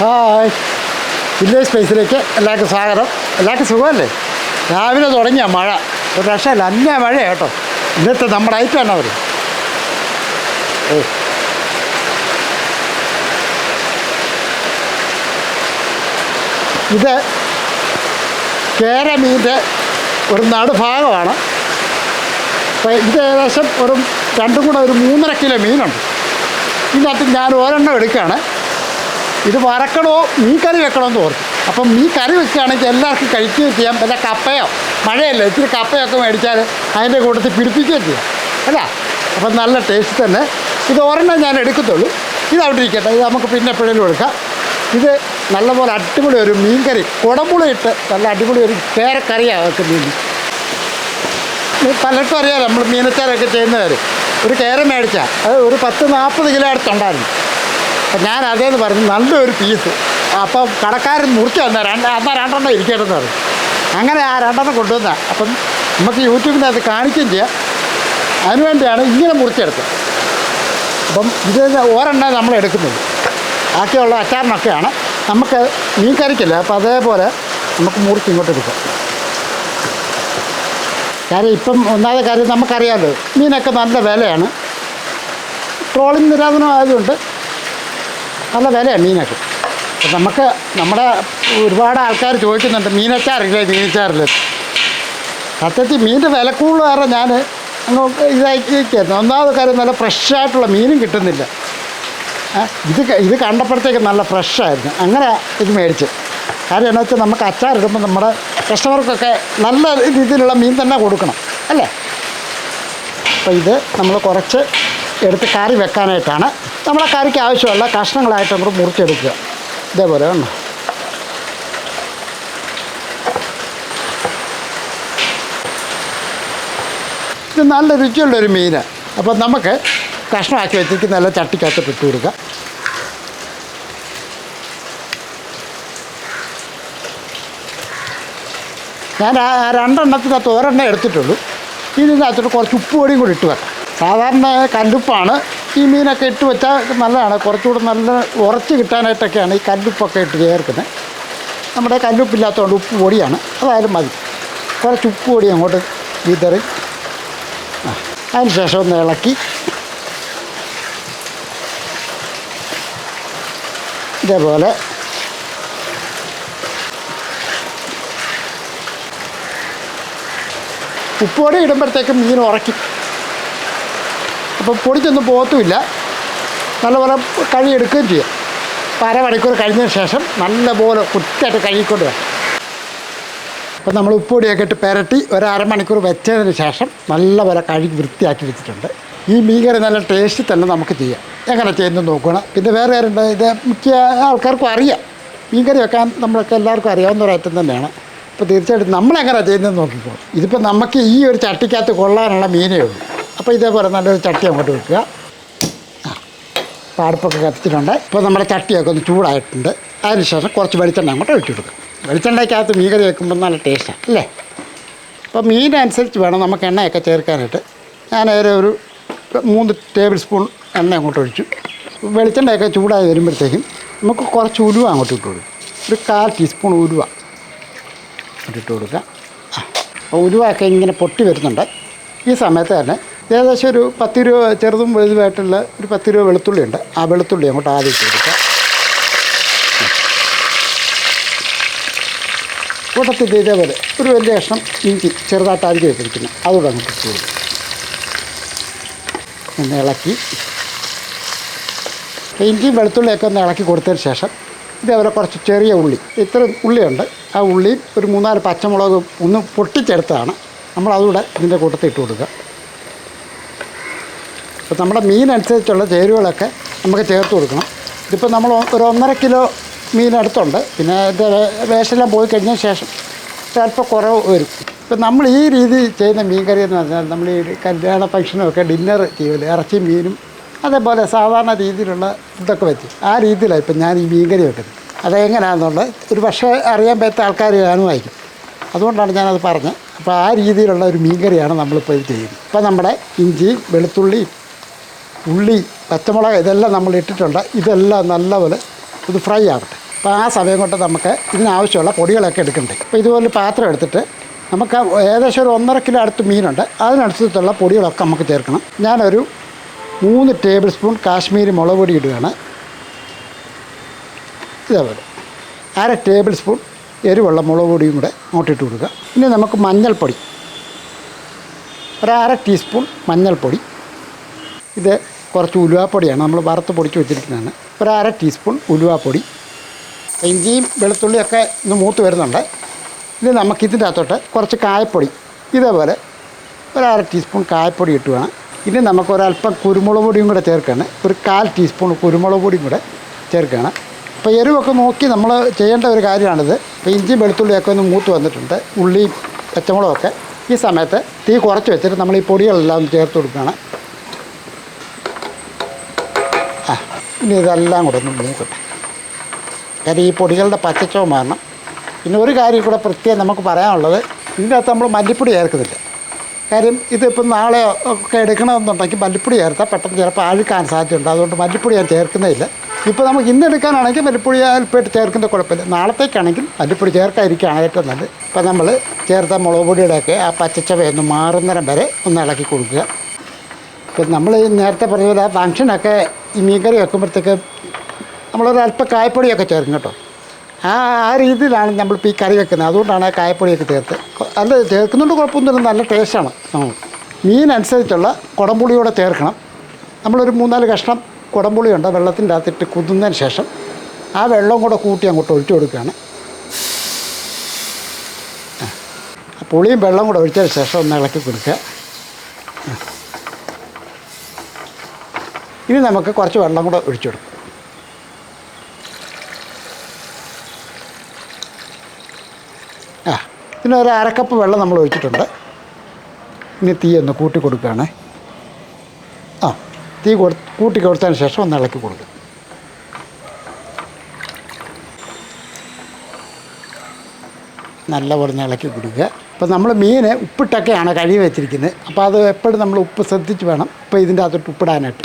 Hi. Village സ്പേസിലേക്ക് എല്ലാവർക്കും സ്വാഗതം. എല്ലാവർക്കും സുഖമല്ലേ? രാവിലെ തുടങ്ങിയ മഴ. ഒരു രക്ഷയില്ല. അന്യ മഴ കേട്ടോ. ഇന്നത്തെ നമ്മുടെ ഐറ്റം ആണ് അവർ ഇത് കേരമീന്റെ ഒരു നടുഭാഗമാണ്. അപ്പോൾ ഇത് ഏകദേശം ഒരു രണ്ടും കൂടെ ഒരു മൂന്നര കിലോ മീനുണ്ട്. ഇതിനകത്ത് ഞാൻ ഒരെണ്ണം എടുക്കുകയാണ്. ഇത് വറക്കണോ? മീൻ കറി വെക്കണമെന്ന് ഓർക്കും അപ്പം മീൻ കറി വെക്കുകയാണെങ്കിൽ എല്ലാവർക്കും കഴിക്കുകയും ചെയ്യാം. പിന്നെ കപ്പയോ? മഴയല്ലേ? ഇത്തിരി കപ്പയൊക്കെ മേടിച്ചാൽ അതിന്റെ കൂട്ടത്തിൽ പിടിപ്പിക്കുകയും ചെയ്യാം. അല്ല? അപ്പം നല്ല ടേസ്റ്റ് തന്നെ. ഇത് ഒരെണ്ണം ഞാൻ എടുക്കത്തുള്ളൂ. ഇത് അവിടെ ഇരിക്കട്ടെ. ഇത് നമുക്ക് പിന്നെ എപ്പോഴേലും എടുക്കാം ഇത് നല്ലപോലെ അടിപൊളി ഒരു മീൻ കറി. കുടമ്പുളി ഇട്ട് നല്ല അടിപൊളി ഒരു കേരക്കറിയാണ് വെക്കുന്നത് മീൻ. പലർക്കും അറിയാമല്ലോ നമ്മൾ മീനച്ചാരൊക്കെ ചെയ്യുന്നവർ ഒരു കേര മേടിച്ചാൽ അത് ഒരു പത്ത് നാൽപ്പത് കിലോ അടുത്തുണ്ടായിരുന്നു അപ്പം ഞാൻ അതേന്ന് പറഞ്ഞു നല്ലൊരു പീസ് അപ്പം കടക്കാരൻ മുറിച്ച് തന്നെ രണ്ട് എന്നാൽ രണ്ടെണ്ണം ഇരിക്കട്ടെന്ന് പറഞ്ഞു. അങ്ങനെ ആ രണ്ടെണ്ണം കൊണ്ടുവന്ന. അപ്പം നമുക്ക് യൂട്യൂബിന്റെ അത് കാണിക്കുകയും ചെയ്യാം. അതിനുവേണ്ടിയാണ് ഇങ്ങനെ മുറിച്ചെടുത്തത്. അപ്പം ഇത് ഒരെണ്ണം നമ്മൾ എടുക്കുന്നത്. ബാക്കിയുള്ള അച്ചാറിനൊക്കെയാണ്. നമുക്ക് മീൻ കറിക്കില്ല അപ്പോൾ അതേപോലെ നമുക്ക് മുറിച്ച് ഇങ്ങോട്ട് എടുക്കാം. കാര്യം ഇപ്പം ഒന്നാമത്തെ കാര്യം നമുക്കറിയാമല്ലോ മീനൊക്കെ നല്ല വിലയാണ്. ട്രോളിംഗ് നിരോധനം ആയതുകൊണ്ട് നല്ല വിലയാണ് മീനൊക്കെ. അപ്പം നമുക്ക് നമ്മുടെ ഒരുപാട് ആൾക്കാർ ചോദിക്കുന്നുണ്ട് മീനച്ചാറില്ലേ മീനച്ചാറില്ല സത്യത്തിൽ മീനിന്റെ വില കൂടുതൽ കാരണം ഞാൻ അങ്ങ് ഇതായിരിക്കുന്നു ഒന്നാമത് കാര്യം നല്ല ഫ്രഷായിട്ടുള്ള മീനും കിട്ടുന്നില്ല. ഇത് ഇത് കണ്ടപ്പോഴത്തേക്ക് നല്ല ഫ്രഷായിരുന്നു അങ്ങനെ ഇത് മേടിച്ച്. കാര്യം എന്താ വെച്ചാൽ നമുക്ക് അച്ചാറിടുമ്പോൾ നമ്മുടെ കസ്റ്റമർക്കൊക്കെ നല്ല രീതിയിലുള്ള മീൻ തന്നെ കൊടുക്കണം അല്ലേ? അപ്പോൾ ഇത് നമ്മൾ കുറച്ച് എടുത്ത് കറി വെക്കാനായിട്ടാണ് നമ്മളെ കറിക്ക് ആവശ്യമുള്ള കഷ്ണങ്ങളായിട്ട് നമ്മൾ മുറിച്ചെടുക്കുക. ഇതേപോലെ വേണം ഇത് നല്ല രുചിയുള്ളൊരു മീൻ അപ്പോൾ നമുക്ക് കഷ്ണമാക്കി വെച്ചിട്ട് നല്ല ചട്ടിക്കകത്ത് ഇട്ട് കൊടുക്കുക ഞാൻ രണ്ടെണ്ണത്തിനകത്ത് ഒരെണ്ണം എടുത്തിട്ടുള്ളൂ. ഇതിനകത്തോട്ട് കുറച്ച് ഉപ്പ് പൊടിയും കൂടി ഇട്ട് വെക്കാം. സാധാരണ കല്ലുപ്പാണ് ഈ മീനൊക്കെ ഇട്ട് വെച്ചാൽ നല്ലതാണ്. കുറച്ചുകൂടെ നല്ല ഉറച്ച് കിട്ടാനായിട്ടൊക്കെയാണ് ഈ കല്ലുപ്പൊക്കെ ഇട്ട് ചേർക്കുന്നത്. നമ്മുടെ കല്ലുപ്പില്ലാത്തതുകൊണ്ട് ഉപ്പ് പൊടിയാണ്. അതായാലും മതി. കുറച്ച് ഉപ്പ് പൊടി അങ്ങോട്ട് വിതറി. അതിന് ശേഷം ഒന്ന് ഇളക്കി. ഇതേപോലെ. ഉപ്പുപൊടി ഇടുമ്പോഴത്തേക്കും മീൻ ഉറക്കും അപ്പോൾ പൊടിച്ചൊന്നും പോകത്തുമില്ല. നല്ലപോലെ കഴുകിയെടുക്കുകയും ചെയ്യാം. അപ്പോൾ അരമണിക്കൂർ കഴിഞ്ഞതിന് ശേഷം നല്ലപോലെ കുറ്റായിട്ട് കഴുകിക്കൊണ്ട് വരാം അപ്പോൾ നമ്മൾ ഉപ്പൊടിയൊക്കെ ഇട്ട് പുരട്ടി ഒരു അരമണിക്കൂർ വെച്ചതിന് ശേഷം നല്ലപോലെ കഴുകി വൃത്തിയാക്കി വെച്ചിട്ടുണ്ട് ഈ മീൻകറി നല്ല ടേസ്റ്റ് തന്നെ നമുക്ക് ചെയ്യാം. എങ്ങനെ ചെയ്യുന്നു നോക്കണം. പിന്നെ വേറെ ആരുണ്ട്? ഇത് മിക്ക ആൾക്കാർക്കും അറിയാം. മീൻകറി വെക്കാൻ നമ്മളൊക്കെ എല്ലാവർക്കും അറിയാവുന്ന ഒരു ഐറ്റം തന്നെയാണ്. അപ്പോൾ തീർച്ചയായിട്ടും നമ്മളെങ്ങനെ ചെയ്യുന്നത് നോക്കിക്കോളും. ഇതിപ്പോൾ നമുക്ക് ഈ ഒരു ചട്ടിക്കകത്ത് കൊള്ളാനുള്ള മീനേ ഉള്ളൂ. അപ്പോൾ ഇതേപോലെ നല്ലൊരു ചട്ടി അങ്ങോട്ട് വെക്കുക. പാടപ്പൊക്കെ കത്തിച്ചിട്ടുണ്ട്. ഇപ്പോൾ നമ്മുടെ ചട്ടിയൊക്കെ ഒന്ന് ചൂടായിട്ടുണ്ട്. അതിനുശേഷം കുറച്ച് വെളിച്ചെണ്ണ അങ്ങോട്ട് ഒഴിച്ചു കൊടുക്കുക. വെളിച്ചെണ്ണയ്ക്കകത്ത് മീൻ കറി വെക്കുമ്പോൾ നല്ല ടേസ്റ്റാണ് അല്ലേ? അപ്പോൾ മീനനുസരിച്ച് വേണം നമുക്ക് എണ്ണയൊക്കെ ചേർക്കാനായിട്ട്. ഞാൻ ഒരു ഒരു മൂന്ന് ടേബിൾ സ്പൂൺ എണ്ണ അങ്ങോട്ട് ഒഴിച്ചു. വെളിച്ചെണ്ണയൊക്കെ ചൂടായി വരുമ്പോഴത്തേക്കും നമുക്ക് കുറച്ച് ഉലുവ അങ്ങോട്ട് ഇട്ട് കൊടുക്കും. ഒരു കാൽ ടീസ്പൂൺ ഉലുവ ഇട്ട് കൊടുക്കുക ആ, ഉലുവയൊക്കെ ഇങ്ങനെ പൊട്ടി വരുന്നുണ്ട്. ഈ സമയത്ത് തന്നെ ഏകദേശം ഒരു പത്ത് രൂപ ചെറുതും വലുതുമായിട്ടുള്ള ഒരു പത്ത് രൂപ വെളുത്തുള്ളി ഉണ്ട് ആ വെളുത്തുള്ളി അങ്ങോട്ട് ആദ്യം ഇട്ട് കൊടുക്കാം. കൂട്ടത്തിൽ ഇതേപോലെ ഒരു വലിയ കഷ്ണം ഇഞ്ചി ചെറുതായിട്ട് അരിഞ്ഞ് വെച്ചിരിക്കുന്നു. അതുകൂടെ അങ്ങോട്ട് ഇട്ട് കൊടുക്കും. ഒന്ന് ഇളക്കി. ഇഞ്ചിയും വെളുത്തുള്ളിയൊക്കെ ഒന്ന് ഇളക്കി കൊടുത്തതിന് ശേഷം ഇതേപോലെ കുറച്ച് ചെറിയ ഉള്ളി. ഇത്ര ഉള്ളിയുണ്ട്. ആ ഉള്ളിയും ഒരു മൂന്നാൽ പച്ചമുളകും ഒന്ന് പൊട്ടിച്ചെടുത്താണ് നമ്മൾ അതുകൂടെ ഇതിന്റെ കൂട്ടത്തിൽ ഇട്ട് കൊടുക്കുക. അപ്പോൾ നമ്മുടെ മീൻ മീനനുസരിച്ചുള്ള ചേരുവകളൊക്കെ നമുക്ക് ചേർത്ത് കൊടുക്കണം. ഇതിപ്പോൾ നമ്മൾ ഒരു ഒന്നര കിലോ മീൻ അടുത്തുണ്ട്. പിന്നെ അതിന്റെ വേഷമെല്ലാം പോയി കഴിഞ്ഞ ശേഷം ചിലപ്പോൾ കുറവ് വരും. ഇപ്പം നമ്മൾ ഈ രീതി ചെയ്യുന്ന മീൻ കറി എന്ന് പറഞ്ഞാൽ നമ്മൾ ഈ കല്യാണ ഫംഗ്ഷനൊക്കെ ഡിന്നർ ചെയ്യുമല്ലോ ഇറച്ചി മീനും അതേപോലെ സാധാരണ രീതിയിലുള്ള ഫുഡൊക്കെ വെച്ച് ആ രീതിയിലാണ് ഇപ്പം ഞാൻ ഈ മീൻ കറി വെക്കുന്നത് അതെങ്ങനെയാണെന്നുള്ളത് ഒരു പക്ഷേ അറിയാൻ പറ്റാത്ത ആൾക്കാർ കാണുമായിരിക്കും. അതുകൊണ്ടാണ് ഞാനത് പറഞ്ഞത്. അപ്പോൾ ആ രീതിയിലുള്ള ഒരു മീൻ കറിയാണ് നമ്മളിപ്പോൾ ഇത് ചെയ്യുന്നത്. ഇപ്പം നമ്മുടെ ഇഞ്ചി വെളുത്തുള്ളി ഉള്ളി പച്ചമുളക് ഇതെല്ലാം നമ്മൾ ഇട്ടിട്ടുണ്ട്. ഇതെല്ലാം നല്ലപോലെ ഇത് ഫ്രൈ ആകട്ടെ അപ്പോൾ ആ സമയം കൊണ്ട് നമുക്ക് ഇതിനാവശ്യമുള്ള പൊടികളൊക്കെ എടുക്കണ്ടേ. അപ്പോൾ ഇതുപോലെ പാത്രം എടുത്തിട്ട് നമുക്ക് ഏകദേശം ഒരു ഒന്നര കിലോ അടുത്ത് മീനുണ്ട്. അതിനടുത്തുള്ള പൊടികളൊക്കെ നമുക്ക് ചേർക്കണം. ഞാനൊരു മൂന്ന് ടേബിൾ സ്പൂൺ കാശ്മീരി മുളക് പൊടി ഇടുകയാണ്. ഇതേപോലെ അര ടേബിൾ സ്പൂൺ എരിവുള്ള മുളക് പൊടിയും കൂടെ അങ്ങോട്ടിട്ട് കൊടുക്കുക. ഇനി നമുക്ക് മഞ്ഞൾപ്പൊടി. ഒരു അര ടീസ്പൂൺ മഞ്ഞൾപ്പൊടി. ഇത് കുറച്ച് ഉലുവാപ്പൊടിയാണ് നമ്മൾ വറുത്ത് പൊടിച്ച് വെച്ചിരിക്കുന്നതാണ്. ഒരു അര ടീസ്പൂൺ ഉലുവാപ്പൊടി. ഇഞ്ചിയും വെളുത്തുള്ളിയൊക്കെ ഇന്ന് മൂത്ത് വരുന്നുണ്ട്. ഇനി നമുക്ക് ഇതിന്റെ അകത്തോട്ട് കുറച്ച് കായപ്പൊടി. ഇതേപോലെ ഒരു അര ടീസ്പൂൺ കായപ്പൊടി ഇട്ട് വേണം. ഇനി നമുക്ക് ഒരല്പം കുരുമുളക് പൊടിയും കൂടെ ചേർക്കുകയാണ് ഒരു കാൽ ടീസ്പൂൺ കുരുമുളക് പൊടിയും കൂടെ ചേർക്കുകയാണ് അപ്പോൾ എരിവൊക്കെ നോക്കി നമ്മൾ ചെയ്യേണ്ട ഒരു കാര്യമാണിത്. ഇപ്പോൾ ഇഞ്ചിയും വെളുത്തുള്ളിയൊക്കെ ഒന്ന് മൂത്ത് വന്നിട്ടുണ്ട്. ഉള്ളിയും പച്ചമുളകൊക്കെ. ഈ സമയത്ത് തീ കുറച്ച് വെച്ചിട്ട് നമ്മൾ ഈ പൊടികളെല്ലാം ചേർത്ത് കൊടുക്കുകയാണ്. ഇനി ഇതെല്ലാം കൂടെ ഒന്ന് മൂക്കട്ടെ. കാര്യം ഈ പൊടികളുടെ പച്ചച്ചോ മാറണം പിന്നെ ഒരു കാര്യം കൂടെ പ്രത്യേകം നമുക്ക് പറയാനുള്ളത് ഇതിന്റെ അകത്ത് നമ്മൾ മല്ലിപ്പൊടി ചേർക്കുന്നില്ല. കാര്യം ഇതിപ്പം നാളെ ഒക്കെ എടുക്കണമെന്നുണ്ടെങ്കിൽ മല്ലിപ്പൊടി ചേർത്താൽ പെട്ടെന്ന് ചിലപ്പോൾ അഴുക്കാൻ സാധ്യതയുണ്ട്. അതുകൊണ്ട് മല്ലിപ്പൊടി ഞാൻ ചേർക്കുന്നതില്ല ഇപ്പോൾ നമുക്ക് ഇന്ന് എടുക്കാനാണെങ്കിൽ മല്ലിപ്പൊടി അല്പമായിട്ട് ചേർക്കുന്ന കുഴപ്പമില്ല. നാളത്തേക്കാണെങ്കിൽ മല്ലിപ്പൊടി ചേർക്കാതിരിക്കുകയാണ് ഏറ്റവും നല്ലത്. ഇപ്പം നമ്മൾ ചേർത്ത മുളക് പൊടിയുടെയൊക്കെ ആ പച്ചച്ചവയൊന്ന് മാറുന്നിടം വരെ ഒന്ന് ഇളക്കി കൊടുക്കുക. ഇപ്പം നമ്മൾ നേരത്തെ പറഞ്ഞ പോലെ ആ ഫങ്ഷനൊക്കെ ഈ മീൻകറി വെക്കുമ്പോഴത്തേക്ക് നമ്മളൊരു അല്പം കായപ്പൊടിയൊക്കെ ചേർക്കും കേട്ടോ. ആ ആ രീതിയിലാണ് നമ്മളിപ്പോൾ ഈ കറി വെക്കുന്നത്. അതുകൊണ്ടാണ് കായപ്പൊടിയൊക്കെ ചേർത്ത്. അല്ല ചേർക്കുന്നുണ്ട് കുഴപ്പമൊന്നുമില്ല നല്ല ടേസ്റ്റാണ്. മീൻ അനുസരിച്ചുള്ള കുടംപുളിയോടെ ചേർക്കണം. നമ്മളൊരു മൂന്നാൽ കഷ്ണം കുടംപുളിയുണ്ട്. വെള്ളത്തിന്റെ അകത്തിട്ട് കുതുന്നതിന് ശേഷം ആ വെള്ളം കൂടെ കൂട്ടി അങ്ങോട്ട് ഒഴിച്ചു കൊടുക്കുകയാണ്. പുളിയും വെള്ളം കൂടെ ഒഴിച്ചതിന് ശേഷം ഒന്ന് ഇളക്കി കൊടുക്കുക. ഇനി നമുക്ക് കുറച്ച് വെള്ളം കൂടെ ഒഴിച്ചു കൊടുക്കും. ആ പിന്നെ ഒരു അരക്കപ്പ് വെള്ളം നമ്മൾ ഒഴിച്ചിട്ടുണ്ട്. ഇനി തീ ഒന്ന് കൂട്ടി കൊടുക്കുകയാണ്. ആ തീ കൊടു കൂട്ടി കൊടുത്തതിന് ശേഷം ഒന്ന് ഇളക്കി കൊടുക്കും. നല്ലപോലെ ഒന്ന് ഇളക്കി കൊടുക്കുക. ഇപ്പോൾ നമ്മൾ മീൻ ഉപ്പിട്ടൊക്കെയാണ് കഴുകി വെച്ചിരിക്കുന്നത്. അപ്പോൾ അത് എപ്പോഴും നമ്മൾ ഉപ്പ് ശ്രദ്ധിച്ച് വേണം. ഇപ്പോൾ ഇതിന്റെ അകത്തോട്ട് ഉപ്പിടാനായിട്ട്.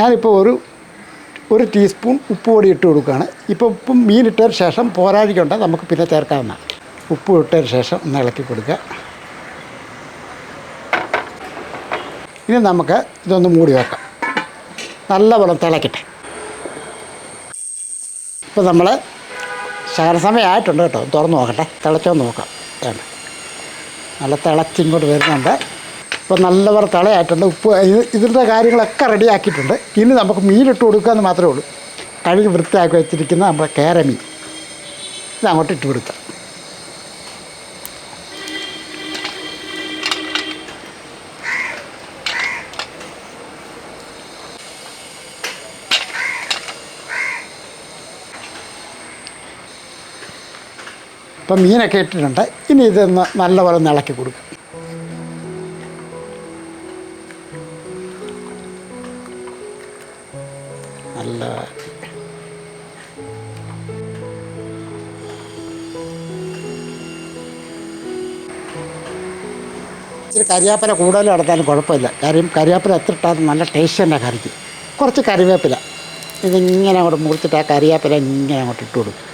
ഞാനിപ്പോൾ ഒരു ഒരു ടീസ്പൂൺ ഉപ്പ് പൊടി ഇട്ട് കൊടുക്കുകയാണ്. ഇപ്പോൾ ഉപ്പും മീൻ ഇട്ടതിന് ശേഷം പോരാഴിക്കൊണ്ട് നമുക്ക് പിന്നെ ചേർക്കാവുന്നതാണ് ഉപ്പ് ഇട്ടതിന് ശേഷം ഒന്ന് ഇളക്കി കൊടുക്കുക. ഇനി നമുക്ക് ഇതൊന്ന് മൂടി വെക്കാം. നല്ലപോലെ തിളക്കട്ടെ. ഇപ്പോൾ നമ്മൾ ശകലസമയം ആയിട്ടുണ്ട് കേട്ടോ. തുറന്ന് നോക്കട്ടെ. തിളച്ചോ നോക്കാം. വേണ്ട നല്ല തിളച്ചിങ്ങോട്ട് വരുന്നുണ്ട്. ഇപ്പോൾ നല്ലവർ തളയായിട്ടുണ്ട് ഉപ്പ് ഇത് ഇതിന്റെ കാര്യങ്ങളൊക്കെ റെഡിയാക്കിയിട്ടുണ്ട് ഇനി നമുക്ക് മീനിട്ട് കൊടുക്കുക എന്ന് മാത്രമേ ഉള്ളൂ. കഴുകി വൃത്തിയാക്കി വെച്ചിരിക്കുന്ന നമ്മുടെ കേരമീൻ. ഇത് അങ്ങോട്ട് ഇട്ട് കൊടുക്കുക ഇപ്പം മീനൊക്കെ ഇട്ടിട്ടുണ്ട്. ഇനി ഇതൊന്ന് നല്ലപോലെ ഇളക്കി കൊടുക്കും. കരിയാപ്പില കൂടുതൽ നടത്താനും കുഴപ്പമില്ല. കാര്യം കരിയാപ്പില എത്ര ഇട്ടാലും നല്ല ടേസ്റ്റ് തന്നെ കറിക്ക് കുറച്ച് കറിവേപ്പില ഇതിങ്ങനെ അങ്ങോട്ട് മുറിച്ചിട്ട് ആ കരിയാപ്പില ഇങ്ങനെ അങ്ങോട്ട് ഇട്ട് കൊടുക്കും.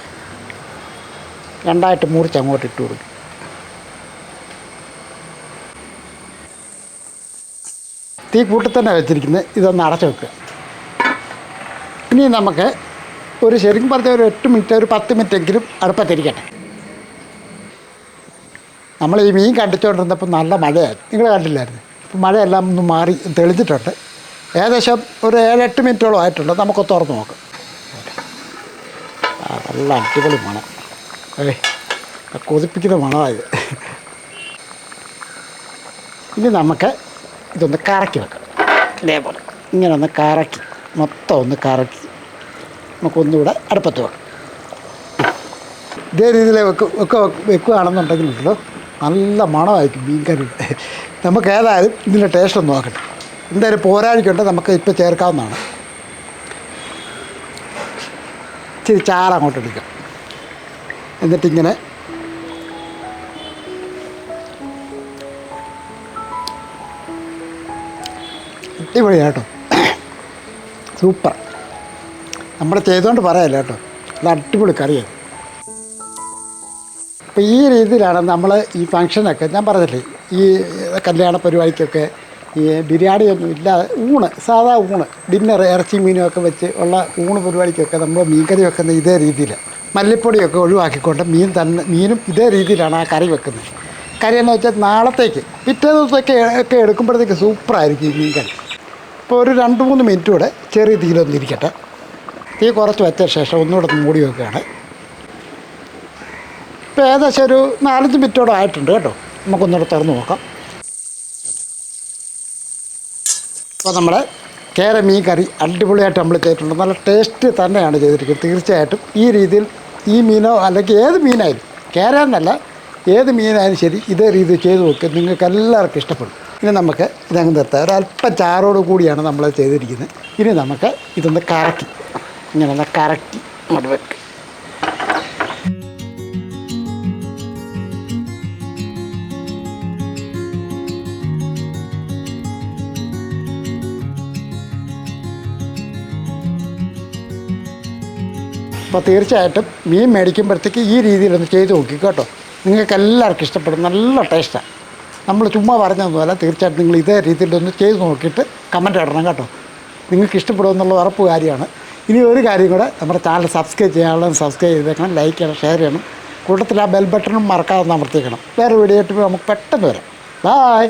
രണ്ടായിട്ട് മുറിച്ച് അങ്ങോട്ട് ഇട്ട് കൊടുക്കും. തീ കൂട്ടി തന്നെ വെച്ചിരിക്കുന്നത് ഇതൊന്ന് അടച്ചു വെക്കുക. ഇനി നമുക്ക് ഒരു ശരിക്കും പറഞ്ഞ ഒരു എട്ട് മിനിറ്റ് ഒരു പത്ത് മിനിറ്റ് എങ്കിലും അടുപ്പത്തിരിക്കട്ടെ. നമ്മൾ ഈ മീൻ കണ്ടിച്ചുകൊണ്ടിരുന്നപ്പോൾ നല്ല മഴയായിരുന്നു നിങ്ങൾ കണ്ടില്ലായിരുന്നു. ഇപ്പം മഴയെല്ലാം ഒന്ന് മാറി തെളിഞ്ഞിട്ടുണ്ട്. ഏകദേശം ഒരു ഏഴെട്ട് മിനിറ്റോളം ആയിട്ടുണ്ട്. നമുക്ക് തുറന്ന് നോക്കാം. നല്ല അടിപൊളി മണം. ആ കൊതിപ്പിക്കുന്ന മണമായത് ഇനി നമുക്ക് ഇതൊന്ന് കറക്കി വെക്കാം. ഇതേപോലെ. ഇങ്ങനെ ഒന്ന് കറക്കി മൊത്തം ഒന്ന് കറക്കി നമുക്കൊന്നുകൂടെ അടുപ്പത്ത് വെക്കാം. ഇതേ രീതിയിൽ വെക്കുക വെക്കുകയാണെന്നുണ്ടെങ്കിലുണ്ടല്ലോ നല്ല മണമായിരിക്കും മീൻ കറിയുടെ നമുക്ക് ഏതായാലും ഇതിന്റെ ടേസ്റ്റ് ഒന്ന് നോക്കട്ടെ. എന്തായാലും പോരാഴിക്കുണ്ട് നമുക്ക് ഇപ്പോൾ ചേർക്കാവുന്നതാണ്. ഇച്ചിരി ചാറ് അങ്ങോട്ട് എടുക്കാം. എന്നിട്ടിങ്ങനെ അടിപൊളി കേട്ടോ സൂപ്പർ. നമ്മൾ ചെയ്തുകൊണ്ട് പറയാമല്ലോ കേട്ടോ. അത് അടിപൊളി കറിയാണ് അപ്പോൾ ഈ രീതിയിലാണ് നമ്മൾ ഈ ഫങ്ഷനൊക്കെ ഞാൻ പറഞ്ഞില്ലേ ഈ കല്യാണ പരിപാടിക്കൊക്കെ ഈ ബിരിയാണിയൊന്നും ഇല്ലാതെ ഊണ് സാധാ ഊണ് ഡിന്നർ ഇറച്ചി മീനും ഒക്കെ വെച്ച് ഉള്ള ഊണ് പരിപാടിക്കൊക്കെ നമ്മൾ മീൻകറി വെക്കുന്നത് ഇതേ രീതിയിൽ മല്ലിപ്പൊടിയൊക്കെ ഒഴിവാക്കിക്കൊണ്ട് മീൻ തന്നെ മീനും ഇതേ രീതിയിലാണ് ആ കറി വെക്കുന്നത്. കറി എന്ന് വെച്ചാൽ നാളത്തേക്ക് പിറ്റേ ദിവസമൊക്കെ ഒക്കെ എടുക്കുമ്പോഴത്തേക്ക് സൂപ്പറായിരിക്കും ഈ മീൻ കറി ഇപ്പോൾ ഒരു രണ്ട് മൂന്ന് മിനിറ്റ് കൂടെ ചെറിയ തീയിലൊന്നിരിക്കട്ടെ തീ കുറച്ച് വെച്ച ശേഷം ഒന്നുകൂടെ ഒന്ന് മൂടി വെക്കുകയാണ്. ഇപ്പോൾ ഏകദേശം ഒരു നാലഞ്ച് മിനിറ്റോടെ ആയിട്ടുണ്ട് കേട്ടോ. നമുക്കൊന്നുകൂടെ തുറന്ന് നോക്കാം. അപ്പോൾ നമ്മുടെ കേര മീൻ കറി അടിപൊളിയായിട്ട് നമ്മൾ ചെയ്തിട്ടുണ്ട്. നല്ല ടേസ്റ്റ് തന്നെയാണ് ചെയ്തിരിക്കുന്നത്. തീർച്ചയായിട്ടും ഈ രീതിയിൽ ഈ മീനോ അല്ലെങ്കിൽ ഏത് മീനായാലും കേര എന്നല്ല ഏത് മീനായാലും ശരി ഇതേ രീതിയിൽ ചെയ്ത് നോക്കുക നിങ്ങൾക്ക് എല്ലാവർക്കും ഇഷ്ടപ്പെടും. ഇനി നമുക്ക് ഇതങ്ങ് നിർത്താം. ഒരല്പം ചാറോട് കൂടിയാണ് നമ്മൾ ചെയ്തിരിക്കുന്നത്. ഇനി നമുക്ക് ഇതൊന്ന് കറക്കി. ഇങ്ങനെ കറക്കി അങ്ങോട്ട് അപ്പോൾ തീർച്ചയായിട്ടും മീൻ മേടിക്കുമ്പോഴത്തേക്ക് ഈ രീതിയിലൊന്ന് ചെയ്ത് നോക്കി കേട്ടോ. നിങ്ങൾക്ക് എല്ലാവർക്കും ഇഷ്ടപ്പെടും. നല്ല ടേസ്റ്റാണ് നമ്മൾ ചുമ്മാ പറഞ്ഞതൊന്നുമല്ല. തീർച്ചയായിട്ടും നിങ്ങൾ ഇതേ രീതിയിലൊന്ന് ചെയ്ത് നോക്കിയിട്ട് കമന്റ് ഇടണം കേട്ടോ. നിങ്ങൾക്ക് ഇഷ്ടപ്പെടുമെന്നുള്ള ഉറപ്പ് കാര്യമാണ്. ഇനി ഒരു കാര്യം കൂടെ നമ്മുടെ ചാനൽ സബ്സ്ക്രൈബ് ചെയ്യാനുള്ളത് സബ്സ്ക്രൈബ് ചെയ്തേക്കണം. ലൈക്ക് ചെയ്യണം ഷെയർ ചെയ്യണം. കൂട്ടത്തിൽ ആ ബെൽ ബട്ടണും മറക്കാതെ അമർത്തിക്കണം വേറെ വീഡിയോ ആയിട്ട് നമുക്ക് പെട്ടെന്ന് വരാം. ബായ്